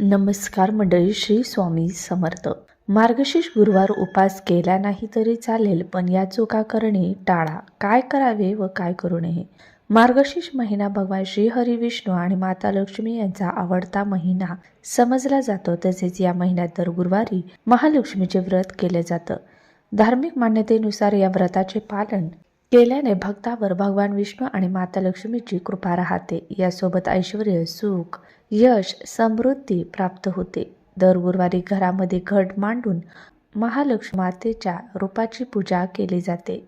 नमस्कार मंडळी श्री स्वामी समर्थ. मार्गशीर्ष गुरुवार उपास केला नाही तरी चालेल पण या चुका करणे टाळा. काय करावे व काय करू नये? मार्गशीर्ष महिना भगवान श्री हरी विष्णू आणि माता लक्ष्मी यांचा आवडता महिना समजला जातो. तसेच या महिन्यात दर गुरुवारी महालक्ष्मीचे व्रत केले जातं. धार्मिक मान्यतेनुसार या व्रताचे पालन केल्याने भक्तावर भगवान विष्णू आणि माता लक्ष्मीची कृपा राहते. यासोबत ऐश्वर सुख यश समृद्धी प्राप्त होते. दर गुरुवारी घरामध्ये घट मांडून महालक्ष्मी मातेच्या रूपाची पूजा केली जाते.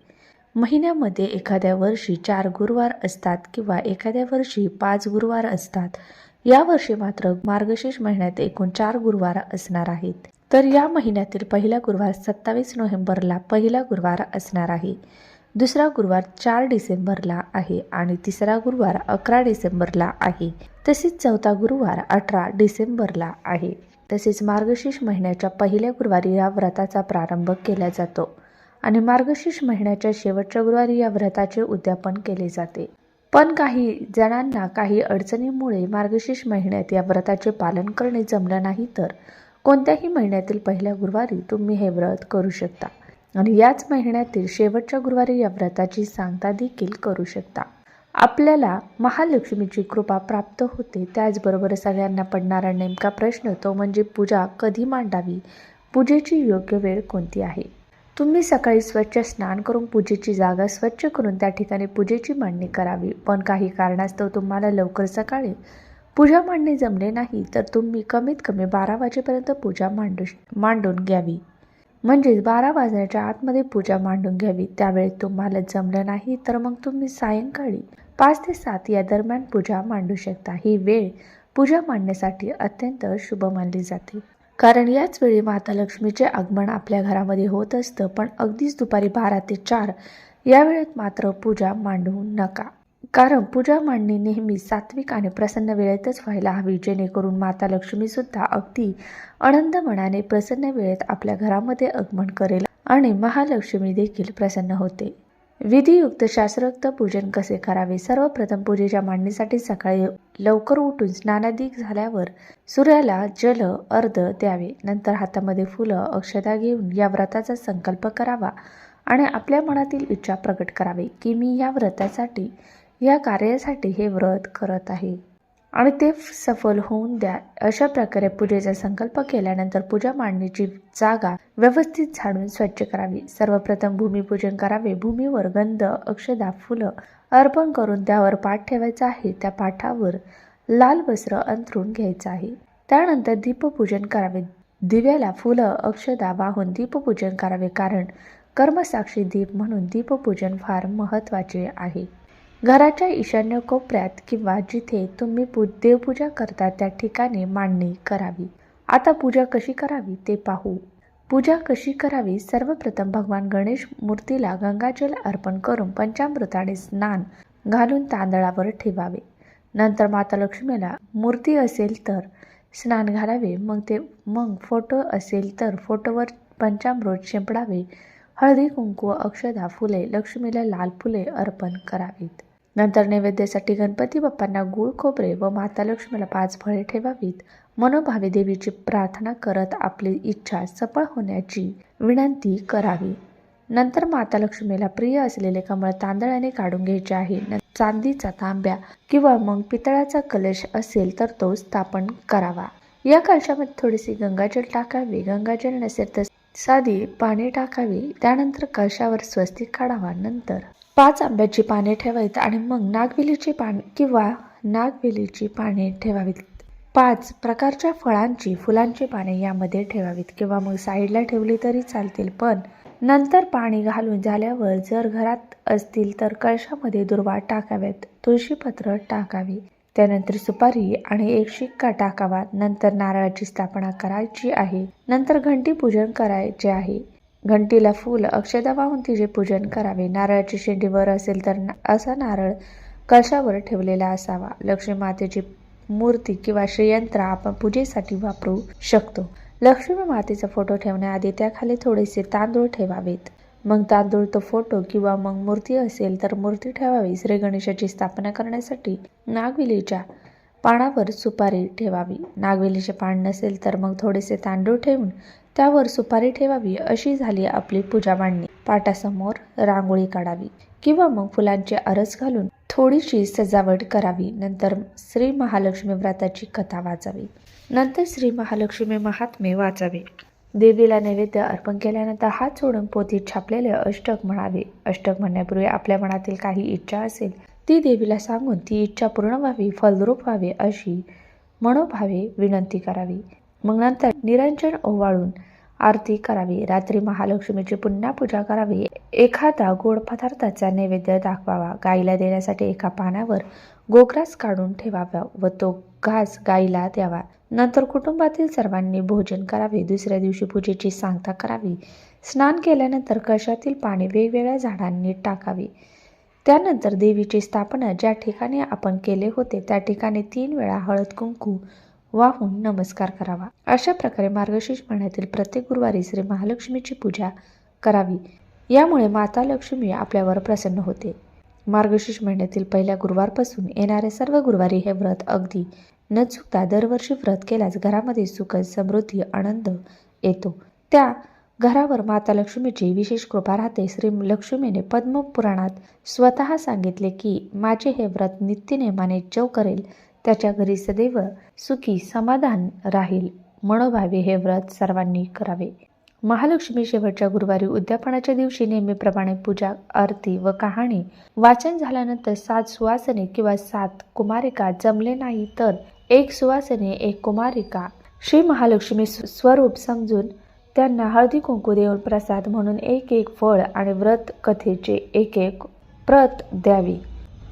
महिन्यामध्ये एखाद्या वर्षी चार गुरुवार असतात किंवा एखाद्या वर्षी पाच गुरुवार असतात. या वर्षी मात्र मार्गशीर्ष महिन्यात एकूण चार गुरुवार असणार आहेत. तर या महिन्यातील पहिला गुरुवार सत्तावीस नोव्हेंबरला पहिला गुरुवार असणार आहे. दुसरा गुरुवार चार डिसेंबरला आहे आणि तिसरा गुरुवार अकरा डिसेंबरला आहे. तसेच चौथा गुरुवार अठरा डिसेंबरला आहे. तसेच मार्गशीर्ष महिन्याच्या पहिल्या गुरुवारी या व्रताचा प्रारंभ केला जातो आणि मार्गशीर्ष महिन्याच्या शेवटच्या गुरुवारी या व्रताचे उद्यापन केले जाते. पण काही जणांना काही अडचणीमुळे मार्गशीर्ष महिन्यात या व्रताचे पालन करणे जमलं नाही तर कोणत्याही महिन्यातील पहिल्या गुरुवारी तुम्ही हे व्रत करू शकता. आणि याच महिन्यातील शेवटच्या गुरुवारी या व्रताची सांगता देखील करू शकता. आपल्याला महालक्ष्मीची कृपा प्राप्त होते त्याचबरोबर सगळ्यांना पडणारा नेमका प्रश्न तो म्हणजे पूजा कधी मांडावी? पूजेची योग्य वेळ कोणती आहे? तुम्ही सकाळी स्वच्छ स्नान करून पूजेची जागा स्वच्छ करून त्या ठिकाणी पूजेची मांडणी करावी. पण काही कारणास्तव तुम्हाला लवकर सकाळी पूजा मांडणे जमले नाही तर तुम्ही कमीत कमी बारा वाजेपर्यंत पूजा मांडू मांडून घ्यावी. म्हणजेच बारा वाजण्याच्या आतमध्ये पूजा मांडून घ्यावी. त्यावेळेस तुम्हाला जमलं नाही तर मग तुम्ही सायंकाळी पाच ते सात या दरम्यान पूजा मांडू शकता. ही वेळ पूजा मांडण्यासाठी अत्यंत शुभ मानली जाते. कारण याच वेळी माता लक्ष्मीचे आगमन आपल्या घरामध्ये होत असतं पण अगदीच दुपारी बारा ते चार या वेळेत मात्र पूजा मांडू नका. कारण पूजा मांडणी नेहमी सात्विक आणि प्रसन्न वेळेतच व्हायला हवी जेणेकरून माता लक्ष्मी सुद्धा अगदी आनंद मनाने प्रसन्न वेळेत आपल्या घरामध्ये आगमन करेल आणि महालक्ष्मी देखील प्रसन्न होते. विधियुक्त शास्त्रोक्त पूजन कसे करावे? सर्वप्रथम पूजेच्या मांडणीसाठी सकाळी लवकर उठून स्नानाधिक झाल्यावर सूर्याला जल अर्ध द्यावे. नंतर हातामध्ये फुलं अक्षता घेऊन या व्रताचा संकल्प करावा आणि आपल्या मनातील इच्छा प्रकट करावी की मी या व्रतासाठी या कार्यासाठी हे व्रत करत आहे. आणि ते सफल होऊन द्या. अशा प्रकारे पूजेचा संकल्प केल्यानंतर पूजा मांडणीची जागा व्यवस्थित झाडून स्वच्छ करावी. सर्वप्रथम भूमिपूजन करावे. भूमीवर गंध अक्षदा फुलं अर्पण करून त्यावर पाठ ठेवायचा आहे. त्या पाठावर लाल वस्त्र अंथरून घ्यायचं आहे. त्यानंतर दीपपूजन करावे. दिव्याला फुलं अक्षदा वाहून दीपपूजन करावे कारण कर्मसाक्षी दीप म्हणून दीपपूजन फार महत्त्वाचे आहे. घराच्या ईशान्य कोपऱ्यात किंवा जिथे तुम्ही पू देवपूजा करता त्या ठिकाणी मांडणी करावी. आता पूजा कशी करावी ते पाहू. पूजा कशी करावी सर्वप्रथम भगवान गणेश मूर्तीला गंगाजल अर्पण करून पंचामृताने स्नान घालून तांदळावर ठेवावे. नंतर माता लक्ष्मीला मूर्ती असेल तर स्नान घालावे मग ते मग फोटो असेल तर फोटोवर पंचामृत शिंपडावे. हळदी कुंकू अक्षदा फुले लक्ष्मीला लाल फुले अर्पण करावीत. नंतर नैवेद्यासाठी गणपती बाप्पांना गूळ खोबरे व माता लक्ष्मीला पाच फळे ठेवावीत. मनोभावे देवीची प्रार्थना करत आपली इच्छा सफळ होण्याची विनंती करावी. नंतर माता लक्ष्मीला प्रिय असलेले कमळ तांदळाने काढून घ्यायचे आहे. चांदीचा तांब्या किंवा मग पितळाचा कलश असेल तर तो स्थापन करावा. या कलशामध्ये थोडीशी गंगाजल टाकावे. गंगाजल नसेल तर साधी पाणी टाकावी. त्यानंतर कलशावर स्वस्तिक काढावा. नंतर पाच आंब्याची पाने ठेवावीत आणि मग नागवेलीची पान किंवा नागवेलीची पाने ठेवावीत. पाच प्रकारच्या फळांची फुलांची पाने यामध्ये ठेवावीत किंवा मग साईडला ठेवली तरी चालतील. पण नंतर पाणी घालून झाल्यावर जर घरात असतील तर कळशामध्ये दुर्वा टाकाव्यात तुळशीपत्र टाकावी. त्यानंतर सुपारी आणि एक शिक्का टाकावा. नंतर नारळाची स्थापना करायची आहे. नंतर घंटी पूजन करायचे आहे. घंटीला फूल अक्षदा वाहून तिचे पूजन करावे. नारळाची शेंडी वर असेल तर ना- असा नारळ कशावर ठेवलेला असावा. लक्ष्मी मातेची मूर्ती किंवा श्रीयंत्र आपण पूजेसाठी वापरू शकतो. लक्ष्मी मातेचा फोटो ठेवण्याआधी त्याखाली थोडेसे तांदूळ ठेवावेत. मग तांदूळ तो फोटो किंवा मग मूर्ती असेल तर मूर्ती ठेवावी. श्री गणेशाची स्थापना करण्यासाठी नागविलीच्या पानावर सुपारी ठेवावी. नागवेलीचे पान नसेल तर मग थोडेसे तांदूळ ठेवून त्यावर सुपारी ठेवावी अशी झाली आपली पूजा मांडणी. पाटासमोर रांगोळी काढावी किंवा मग फुलांचे आरस घालून थोडीशी सजावट करावी. नंतर श्री महालक्ष्मी व्रताची कथा वाचावी. नंतर श्री महालक्ष्मी महात्मे वाचावे. देवीला नैवेद्य अर्पण केल्यानंतर हात सोडून पोथीत छापलेले अष्टक म्हणावे. अष्टक म्हणण्यापूर्वी आपल्या मनातील काही इच्छा असेल ती देवीला सांगून ती इच्छा पूर्ण व्हावी फलरूप व्हावे अशी मनोभावे विनंती करावी. मग नंतर निरंजन ओवाळून आरती करावी. रात्री महालक्ष्मीची पुन्हा पूजा करावी. एखादा गोड पदार्थाचा नैवेद्य दाखवावा. गाईला देण्यासाठी एका पानावर गोग्रास काढून ठेवावा व तो घास गाईला द्यावा. नंतर कुटुंबातील सर्वांनी भोजन करावे. दुसऱ्या दिवशी पूजेची सांगता करावी. स्नान केल्यानंतर कशातील पाणी वेगवेगळ्या झाडांनी टाकावे. त्यानंतर देवीची स्थापना ज्या ठिकाणी आपण केले होते त्या ठिकाणी तीन वेळा हळद कुंकू वाहून नमस्कार करावा. अशा प्रकारे मार्गशीर्ष महिन्यातील प्रत्येक गुरुवारी श्री महालक्ष्मीची पूजा करावी. यामुळे माता लक्ष्मी आपल्यावर प्रसन्न होते. मार्गशीर्ष महिन्यातील पहिल्या गुरुवारपासून येणारे सर्व गुरुवारी हे व्रत अगदी न चुकता दरवर्षी व्रत केल्यास घरामध्ये सुख समृद्धी आनंद येतो. त्या घरावर माता लक्ष्मीची विशेष कृपा राहते. श्री लक्ष्मीने पद्मपुराणात स्वतः सांगितले की माझे हे व्रत नित्यनेमाने जो करेल त्याच्या घरी सदैव सुखी समाधान राहील मनोभावे हे व्रत सर्वांनी करावे. महालक्ष्मी शेवटच्या गुरुवारी उद्यापनाच्या दिवशी नेहमीप्रमाणे पूजा आरती व कहाणी वाचन झाल्यानंतर सात सुवासने किंवा सात कुमारिका जमले नाही तर एक सुवासने एक कुमारिका श्री महालक्ष्मी स्वरूप समजून त्यांना हळदी कुंकू देऊन प्रसाद म्हणून एक एक फळ आणि व्रत कथेचे एक एक प्रत द्यावी.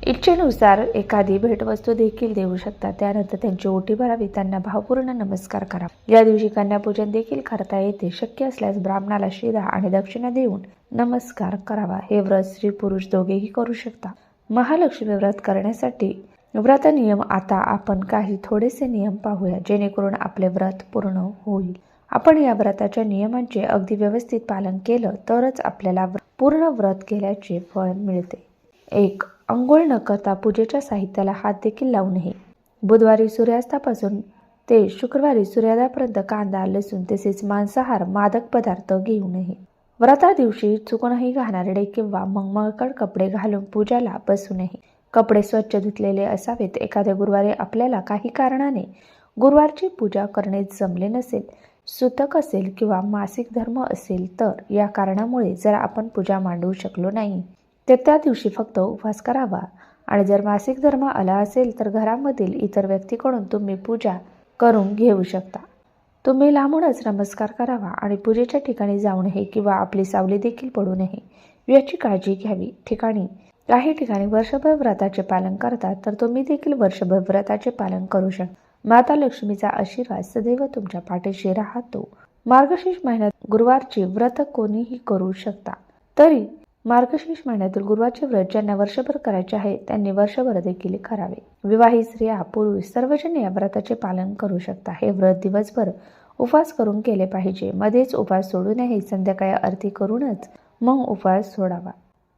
इच्छेनुसार एखादी भेटवस्तू देखील देऊ शकतात त्यानंतर त्यांची ओटी भरावी त्यांना भावपूर्ण नमस्कार करा. या दिवशी कन्यापूजन देखील करता येते. शक्य असल्यास ब्राह्मणाला शिरा आणि दक्षिणा देऊन नमस्कार करावा. हे व्रत स्त्री पुरुष दोघेही करू शकता. महालक्ष्मी व्रत करण्यासाठी व्रत नियम आता आपण काही थोडेसे नियम पाहूया जेणेकरून आपले व्रत पूर्ण होईल. आपण या व्रताच्या नियमांचे अगदी व्यवस्थित पालन केलं तरच आपल्याला पूर्ण व्रत केल्याचे फळ मिळते. एक अंघोळ न करता पूजेच्या साहित्याला हात देखील लावू नये. बुधवारी सूर्यास्तापासून ते शुक्रवारी सूर्यादापर्यंत कांदा लसूण तसेच मांसाहार मादक पदार्थ घेऊ नये. व्रता दिवशी चुकूनही घाणारडे किंवा मंगमळकड कपडे घालून पूजाला बसू नये. कपडे स्वच्छ धुतलेले असावेत. एखाद्या गुरुवारी आपल्याला काही कारणाने गुरुवारची पूजा करणे जमले नसेल सुतक असेल किंवा मासिक धर्म असेल तर या कारणामुळे जर आपण पूजा मांडू शकलो नाही. तर त्या दिवशी फक्त उपवास करावा. आणि जर मासिक धर्म आला असेल तर घरामधील इतर व्यक्तीकडून तुम्ही पूजा करून घेऊ शकता. तुम्ही लांबूनच नमस्कार करावा आणि पूजेच्या ठिकाणी जाऊ नये किंवा आपली सावली देखील पडू नये याची काळजी घ्यावी. ठिकाणी काही ठिकाणी वर्षभर व्रताचे पालन करतात तर तुम्ही देखील वर्षभर व्रताचे पालन करू शकता. माता लक्ष्मीचा आशीर्वाद सदैव तुमच्या पाठीशी राहतो. मार्गशीर्ष महिन्यात गुरुवारची व्रत कोणीही करू शकता. तरी मार्गशीर्ष महिन्यातील गुरुवारचे व्रत ज्यांना वर्षभर करायचे आहे त्यांनी वर्षभर देखील करावे. विवाहित स्त्रिया पुरुष सर्वजण या व्रताचे पालन करू शकता. हे व्रत दिवसभर उपवास करून केले पाहिजे. मध्येच उपवास सोडू नये संध्याकाळी आरती करूनच मग उपवास सोडावा.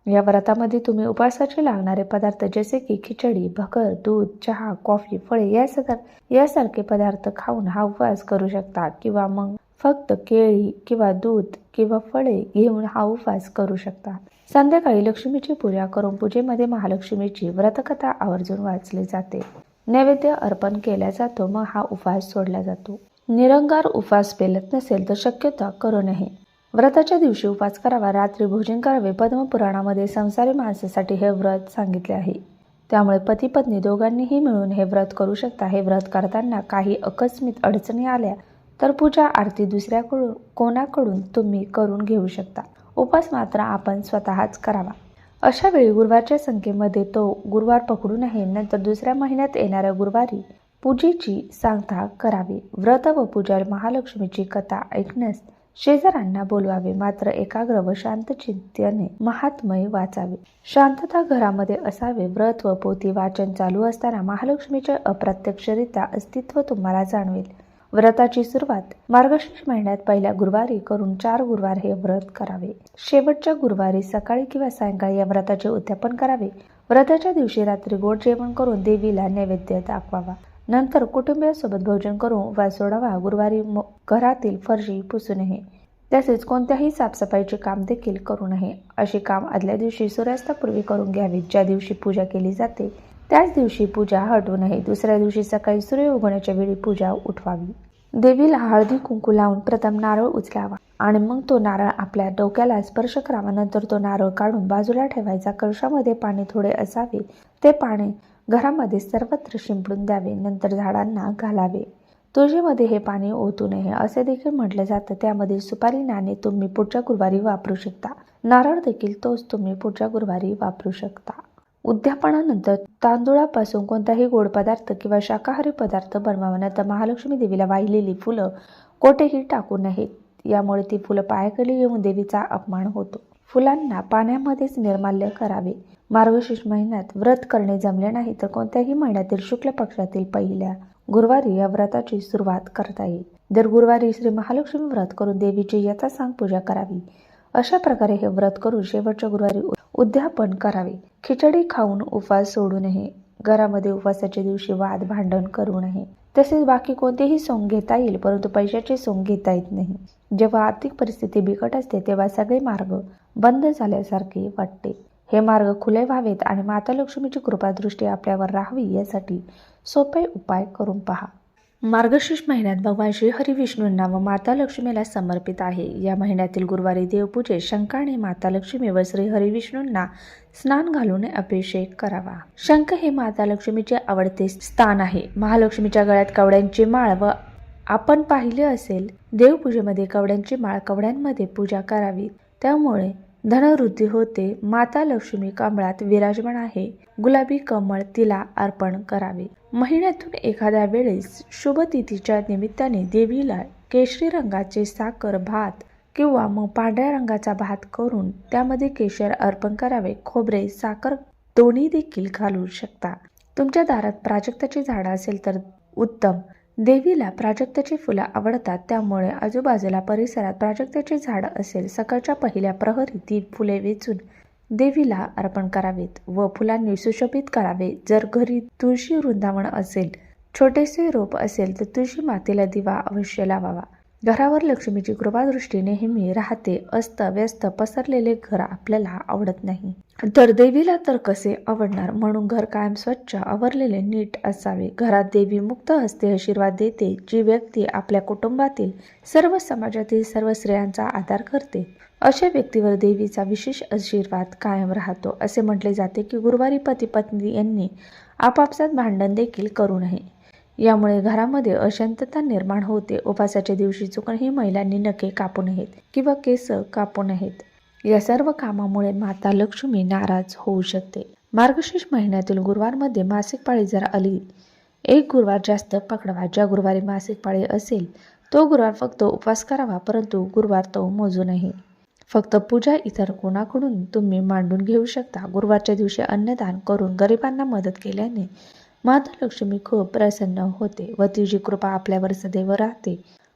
या व्रतामध्ये तुम्ही उपवासाचे लागणारे पदार्थ जसे की खिचडी भकर दूध चहा कॉफी फळे या यासारखे पदार्थ खाऊन हा उपवास करू शकता किंवा मग फक्त केळी किंवा दूध किंवा फळे घेऊन हा उपवास करू शकता. संध्याकाळी लक्ष्मीची पूजा करून पूजेमध्ये महालक्ष्मीची व्रतकथा आवर्जून वाचली जाते. नैवेद्य अर्पण केला जातो मग हा उपवास सोडला जातो. निरंगार उपवास पेलत नसेल तर शक्यता करू नये. व्रताच्या दिवशी उपवास करावा. रात्री भोजन करावे. पद्मपुराणामध्ये संसारी माणसासाठी हे व्रत सांगितले आहे. त्यामुळे पती पत्नी दोघांनीही मिळून हे व्रत करू शकता. हे व्रत करताना काही अकस्मित अडचणी आल्या तर पूजा आरती दुसऱ्याकडून कोणाकडून तुम्ही करून घेऊ शकता? उपास मात्र आपण स्वतःच करावा. अशा वेळी गुरुवारच्या संख्येमध्ये तो गुरुवार पकडू नये नंतर दुसऱ्या महिन्यात येणाऱ्या गुरुवारी पूजेची सांगता करावी. व्रत व पूजा महालक्ष्मीची कथा ऐकण्यास शेजाऱ्यांना बोलवावे मात्र एकाग्र व शांत चिंतने महात्मय वाचावे. शांतता घरामध्ये असावे. व्रत व पोथी वाचन चालू असताना महालक्ष्मीचे अप्रत्यक्षरित्या अस्तित्व तुम्हाला जाणवेल. व्रताची सुरुवात मार्गशीर्ष महिन्यात पहिल्या गुरुवारी करून चार गुरुवार हे व्रत करावे. शेवटच्या गुरुवारी सकाळी किंवा सायंकाळी या व्रताचे उद्यापन करावे. व्रताच्या दिवशी रात्री गोड जेवण करून देवीला नैवेद्य दाखवावा. नंतर कुटुंबियासोबत भोजन करून उपवास सोडावा. गुरुवारी घरातील फरशी पुसू नये. तसेच कोणत्याही साफसफाईचे काम देखील करू नये. अशी काम आदल्या दिवशी सूर्यास्तापूर्वी करून घ्यावीत ज्या दिवशी पूजा केली जाते त्याच दिवशी पूजा हटवू नये दुसऱ्या दिवशी सकाळी सूर्य उगवण्याच्या वेळी पूजा उठवावी. देवीला हळदी कुंकू लावून प्रथम नारळ उचलावा आणि मग तो नारळ आपल्या डोक्याला स्पर्श करावा. नंतर तो नारळ काढून बाजूला ठेवायचा. कळशामध्ये पाणी थोडे असावे. ते पाणी घरामध्ये सर्वत्र शिंपडून द्यावे. नंतर झाडांना घालावे. तुळशीमध्ये हे पाणी ओतू नये असे देखील म्हटलं जातं. त्यामध्ये सुपारी नाणे तुम्ही पुढच्या गुरुवारी वापरू शकता. नारळ देखील तोच तुम्ही पुढच्या गुरुवारी वापरू शकता. उद्यापनानंतर तांदूळापासून कोणताही गोड पदार्थ किंवा शाकाहारी पदार्थ बनवाव्यानंतर महालक्ष्मी देवीला वाहिलेली फुलं कोठेही टाकू नयेत. यामुळे ती फुलं पायाकडे येऊन देवीचा अपमान होतो. फुलांना पाण्यामध्येच निर्माल्य करावे. मार्गशीर्ष महिन्यात व्रत करणे जमले नाही तर कोणत्याही महिन्यातील शुक्ल पक्षातील पहिल्या गुरुवारी या व्रताची सुरुवात करता येईल. दर गुरुवारी श्री महालक्ष्मी व्रत करून देवीची यथासांग पूजा करावी. अशा प्रकारे हे व्रत करून शेवटच्या गुरुवारी उद्यापन करावे. खिचडी खाऊन उपवास सोडू नये. घरामध्ये उपवासाच्या दिवशी वाद भांडण करू नये. तसेच बाकी कोणतेही सोंग घेता येईल परंतु पैशाचे सोंग घेता येत नाही. जेव्हा आर्थिक परिस्थिती बिकट असते तेव्हा सगळे मार्ग बंद झाल्यासारखे वाटते. हे मार्ग खुले व्हावेत आणि माता लक्ष्मीची कृपादृष्टी आपल्यावर राहावी यासाठी सोपे उपाय करून पहा. मार्गशीर्ष महिन्यात भगवान श्री हरी विष्णूंना व माता लक्ष्मीला समर्पित आहे. या महिन्यातील गुरुवारी देवपूजेत शंकाने माता लक्ष्मी व श्री हरी विष्णूंना स्नान घालून अभिषेक करावा. शंख हे माता लक्ष्मीचे आवडते स्थान आहे. महालक्ष्मीच्या गळ्यात कवड्यांची माळ व आपण पाहिले असेल देवपूजेमध्ये कवड्यांची माळ कवड्यांमध्ये पूजा करावी. त्यामुळे धनवृद्धी होते. माता लक्ष्मी कमळात विराजमान आहे. गुलाबी कमळ तिला अर्पण करावे. महिन्यातून एखाद्या वेळेस शुभतिथीच्या निमित्ताने देवीला केशरी रंगाचे साखर भात किंवा मग पांढऱ्या रंगाचा भात करून त्यामध्ये केशर अर्पण करावे. खोबरे साखर दोन्ही देखील घालू शकता. तुमच्या दारात प्राजक्ताची झाडं असेल तर उत्तम. देवीला प्राजक्ताची फुलं आवडतात त्यामुळे आजूबाजूला परिसरात प्राजक्ताचे झाड असेल सकाळच्या पहिल्या प्रहरी ती फुले वेचून देवीला अर्पण करावेत व फुलांनी सुशोभित करावे. जर घरी तुळशी वृंदावन असेल छोटेसे रोप असेल तर तुळशी मातेला दिवा अवश्य लावावा. घरावर लक्ष्मीची कृपादृष्टी नेहमी राहते. अस्त व्यस्त पसरलेले घर आपल्याला आवडत नाही. तर देवीला तर कसे आवडणार? म्हणून घर कायम स्वच्छ आवरलेले नीट असावे. घरात देवी मुक्त हस्ते आशीर्वाद देते जी व्यक्ती आपल्या कुटुंबातील सर्व समाजातील सर्व स्त्रियांचा आधार करते अशा व्यक्तीवर देवीचा विशेष आशीर्वाद कायम राहतो. असे म्हटले जाते की गुरुवारी पती पत्नी यांनी आपापसात भांडण देखील करू नये. यामुळे घरामध्ये अशांतता निर्माण होते. उपवासाच्या दिवशी चुकूनही महिलांनी नखे कापू नयेत किंवा केस कापू नयेत. या सर्व कामामुळे माता लक्ष्मी नाराज होऊ शकते. मार्गशीर्ष महिन्यातील गुरुवारमध्ये मासिक पाळी जर आली एक गुरुवार जास्त पकडवा. ज्या गुरुवारी मासिक पाळी असेल तो गुरुवार फक्त उपवास करावा परंतु गुरुवार तो मोजू नये. फक्त पूजा इतर कोणाकडून तुम्ही मांडून घेऊ शकता. गुरुवारच्या दिवशी अन्नदान करून गरिबांना मदत केल्याने माता लक्ष्मी खूप प्रसन्न होते व तिची कृपा आपल्यावर सदैव राहते.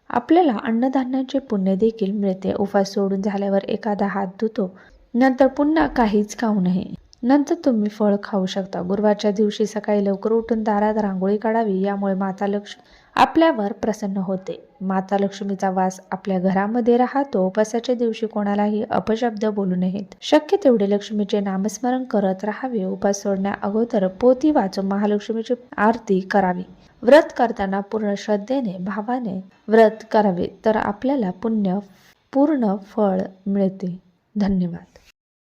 आपल्याला अन्नधान्याचे पुण्य देखील मिळते. उपास सोडून झाल्यावर एखादा हात धुतो. नंतर पुन्हा काहीच खाऊ नये. नंतर तुम्ही फळ खाऊ शकता. गुरुवारच्या दिवशी सकाळी लवकर उठून दारात रांगोळी काढावी यामुळे माता लक्ष्मी आपल्यावर प्रसन्न होते. माता लक्ष्मीचा वास आपल्या घरामध्ये राहतो. उपवासाच्या दिवशी कोणालाही अपशब्द बोलू नयेत. शक्य तेवढे लक्ष्मीचे नामस्मरण करत राहावे. उपास सोडण्या अगोदर पोती वाचून महालक्ष्मीची आरती करावी. व्रत करताना पूर्ण श्रद्धेने भावाने व्रत करावे तर आपल्याला पुण्य पूर्ण फळ मिळते. धन्यवाद.